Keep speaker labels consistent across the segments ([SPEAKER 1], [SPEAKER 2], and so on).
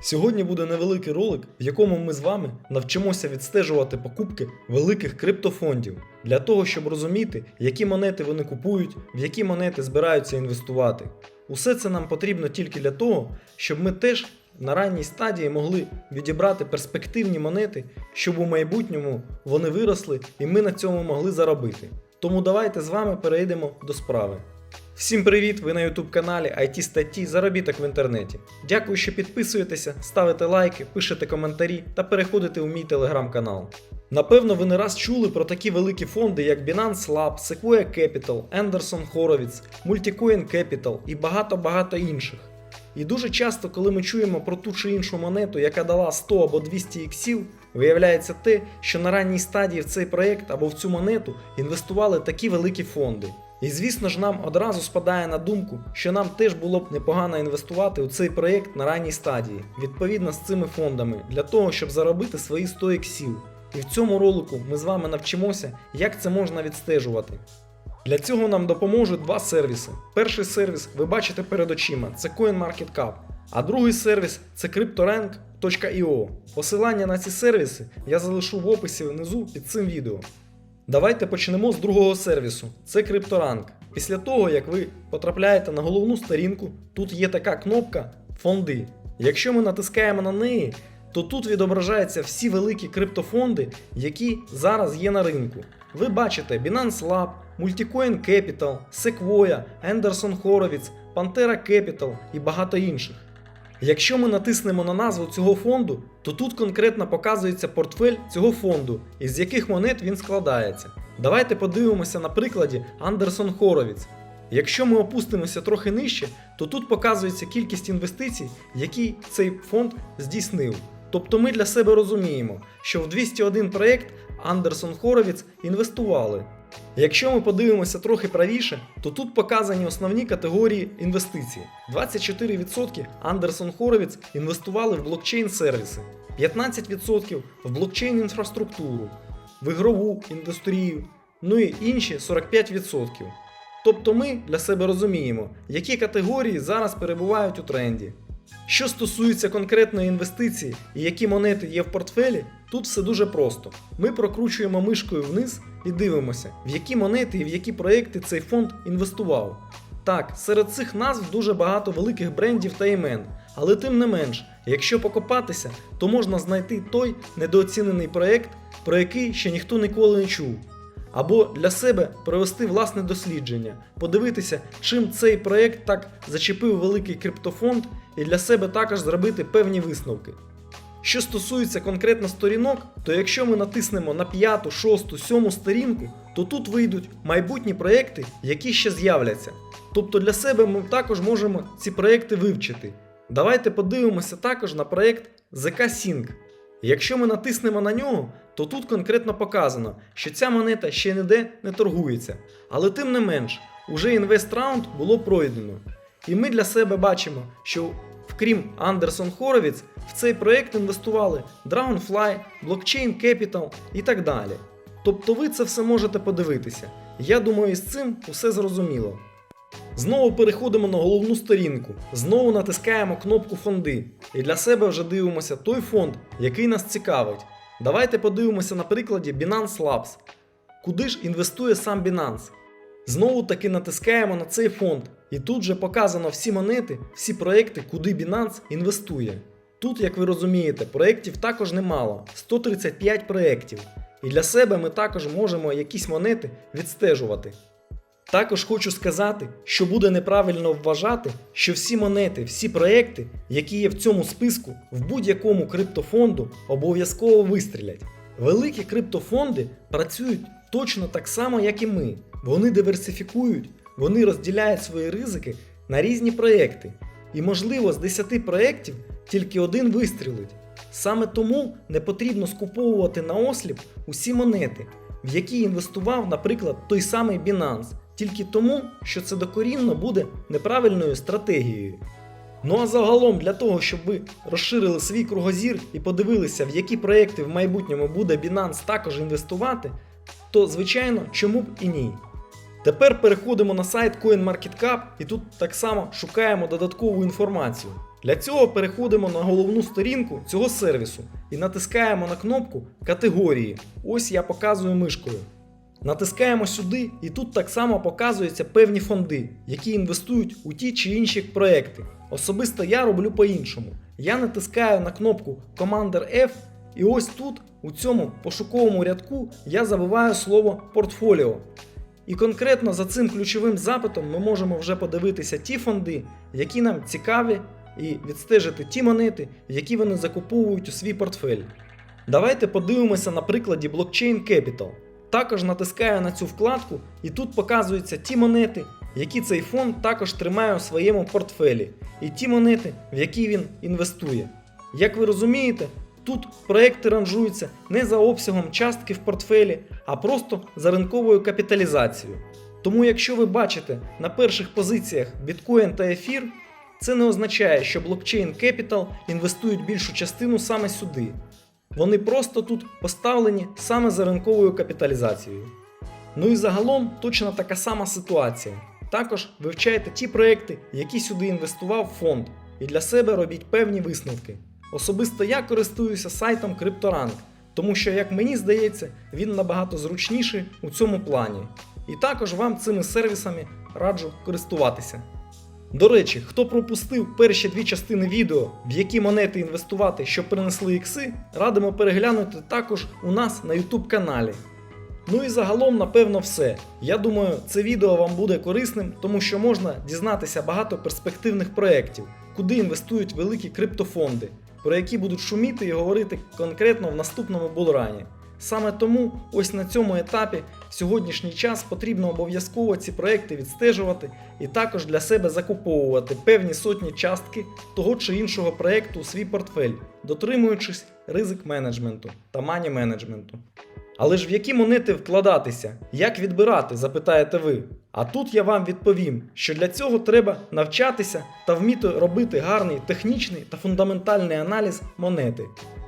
[SPEAKER 1] Сьогодні буде невеликий ролик, в якому ми з вами навчимося відстежувати покупки великих криптофондів для того, щоб розуміти, які монети вони купують, в які монети збираються інвестувати. Усе це нам потрібно тільки для того, щоб ми теж на ранній стадії могли відібрати перспективні монети, щоб у майбутньому вони виросли і ми на цьому могли заробити. Тому давайте з вами перейдемо до справи. Всім привіт! Ви на YouTube каналі IT статті Заробіток в інтернеті. Дякую, що підписуєтеся, ставите лайки, пишете коментарі та переходите у мій телеграм-канал. Напевно, ви не раз чули про такі великі фонди, як Binance Lab, Sequoia Capital, Anderson Horowitz, Multicoin Capital і багато-багато інших. І дуже часто, коли ми чуємо про ту чи іншу монету, яка дала 100 або 200 іксів, виявляється те, що на ранній стадії в цей проект або в цю монету інвестували такі великі фонди. І звісно ж, нам одразу спадає на думку, що нам теж було б непогано інвестувати у цей проект на ранній стадії, відповідно з цими фондами, для того, щоб заробити свої 100 іксів. І в цьому ролику ми з вами навчимося, як це можна відстежувати. Для цього нам допоможуть два сервіси. Перший сервіс ви бачите перед очима це CoinMarketCap, а другий сервіс це CryptoRank.io. Посилання на ці сервіси я залишу в описі внизу під цим відео. Давайте почнемо з другого сервісу. Це CryptoRank. Після того, як ви потрапляєте на головну сторінку, тут є така кнопка Фонди. Якщо ми натискаємо на неї, то тут відображаються всі великі криптофонди, які зараз є на ринку. Ви бачите Binance Lab, Multicoin Capital, Sequoia, Anderson Horowitz, Pantera Capital і багато інших. Якщо ми натиснемо на назву цього фонду, то тут конкретно показується портфель цього фонду, із яких монет він складається. Давайте подивимося на прикладі Anderson Horowitz. Якщо ми опустимося трохи нижче, то тут показується кількість інвестицій, які цей фонд здійснив. Тобто ми для себе розуміємо, що в 201 проєкт Anderson Horowitz інвестували. Якщо ми подивимося трохи правіше, то тут показані основні категорії інвестицій. 24% Anderson Horowitz інвестували в блокчейн-сервіси, 15% в блокчейн-інфраструктуру, в ігрову індустрію, ну і інші 45%. Тобто ми для себе розуміємо, які категорії зараз перебувають у тренді. Що стосується конкретної інвестиції і які монети є в портфелі, тут все дуже просто. Ми прокручуємо мишкою вниз і дивимося, в які монети і в які проекти цей фонд інвестував. Так, серед цих назв дуже багато великих брендів та імен, але тим не менш, якщо покопатися, то можна знайти той недооцінений проект, про який ще ніхто ніколи не чув. Або для себе провести власне дослідження, подивитися, чим цей проект так зачепив великий криптофонд, і для себе також зробити певні висновки. Що стосується конкретно сторінок, то якщо ми натиснемо на п'яту, шосту, сьому сторінку, то тут вийдуть майбутні проекти, які ще з'являться. Тобто для себе ми також можемо ці проекти вивчити. Давайте подивимося також на проект ZK Sync. Якщо ми натиснемо на нього, то тут конкретно показано, що ця монета ще ніде не торгується. Але тим не менш, уже інвест раунд було пройдено. І ми для себе бачимо, що вкрім Anderson Horowitz, в цей проект інвестували Dragonfly, Blockchain Capital і так далі. Тобто ви це все можете подивитися. Я думаю, з цим усе зрозуміло. Знову переходимо на головну сторінку, знову натискаємо кнопку фонди і для себе вже дивимося той фонд, який нас цікавить. Давайте подивимося на прикладі Binance Labs. Куди ж інвестує сам Binance? Знову таки натискаємо на цей фонд, і тут же показано всі монети, всі проекти, куди Binance інвестує. Тут, як ви розумієте, проєктів також немало 135 проєктів. І для себе ми також можемо якісь монети відстежувати. Також хочу сказати, що буде неправильно вважати, що всі монети, всі проекти, які є в цьому списку, в будь-якому криптофонду обов'язково вистрілять. Великі криптофонди працюють точно так само, як і ми. Вони диверсифікують, вони розділяють свої ризики на різні проекти. І можливо з 10 проєктів тільки один вистрілить. Саме тому не потрібно скуповувати на осліп усі монети, в які інвестував, наприклад, той самий Binance, тільки тому, що це докорінно буде неправильною стратегією. Ну а загалом для того, щоб ви розширили свій кругозір і подивилися, в які проекти в майбутньому буде Binance також інвестувати, то звичайно чому б і ні. Тепер переходимо на сайт CoinMarketCap і тут так само шукаємо додаткову інформацію. Для цього переходимо на головну сторінку цього сервісу і натискаємо на кнопку Категорії. Ось я показую мишкою. Натискаємо сюди, і тут так само показуються певні фонди, які інвестують у ті чи інші проекти. Особисто я роблю по-іншому. Я натискаю на кнопку Commander F, і ось тут, у цьому пошуковому рядку, я забиваю слово портфоліо. І конкретно за цим ключовим запитом ми можемо вже подивитися ті фонди, які нам цікаві, і відстежити ті монети, які вони закуповують у свій портфель. Давайте подивимося на прикладі Blockchain Capital. Також натискаю на цю вкладку, і тут показуються ті монети, які цей фонд також тримає у своєму портфелі, і ті монети, в які він інвестує. Як ви розумієте, тут проекти ранжуються не за обсягом частки в портфелі, а просто за ринковою капіталізацією. Тому, якщо ви бачите на перших позиціях біткоін та ефір, це не означає, що Blockchain Capital інвестують більшу частину саме сюди. Вони просто тут поставлені саме за ринковою капіталізацією. Ну і загалом точно така сама ситуація. Також вивчайте ті проекти, які сюди інвестував фонд, і для себе робіть певні висновки. Особисто я користуюся сайтом CryptoRank, тому що, як мені здається, він набагато зручніший у цьому плані. І також вам цими сервісами раджу користуватися. До речі, хто пропустив перші дві частини відео, в які монети інвестувати, щоб принесли ікси, радимо переглянути також у нас на YouTube каналі. Ну і загалом, напевно, все. Я думаю, це відео вам буде корисним, тому що можна дізнатися багато перспективних проєктів, куди інвестують великі криптофонди, про які будуть шуміти і говорити конкретно в наступному булрані. Саме тому ось на цьому етапі в сьогоднішній час потрібно обов'язково ці проекти відстежувати і також для себе закуповувати певні сотні частки того чи іншого проекту у свій портфель, дотримуючись ризик менеджменту та мані менеджменту. Але ж в які монети вкладатися? Як відбирати, запитаєте ви. А тут я вам відповім, що для цього треба навчатися та вміти робити гарний технічний та фундаментальний аналіз монети.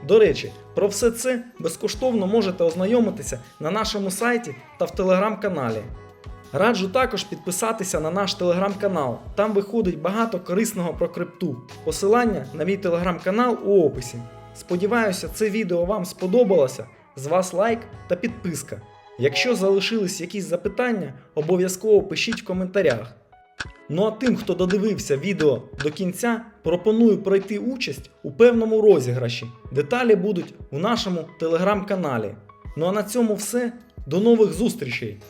[SPEAKER 1] До речі, про все це безкоштовно можете ознайомитися на нашому сайті та в телеграм-каналі. Раджу також підписатися на наш телеграм-канал. Там виходить багато корисного про крипту. Посилання на мій телеграм-канал у описі. Сподіваюся, це відео вам сподобалося. З вас лайк та підписка. Якщо залишились якісь запитання, обов'язково пишіть в коментарях. Ну а тим, хто додивився відео до кінця, пропоную пройти участь у певному розіграші. Деталі будуть у нашому телеграм-каналі. Ну а на цьому все. До нових зустрічей!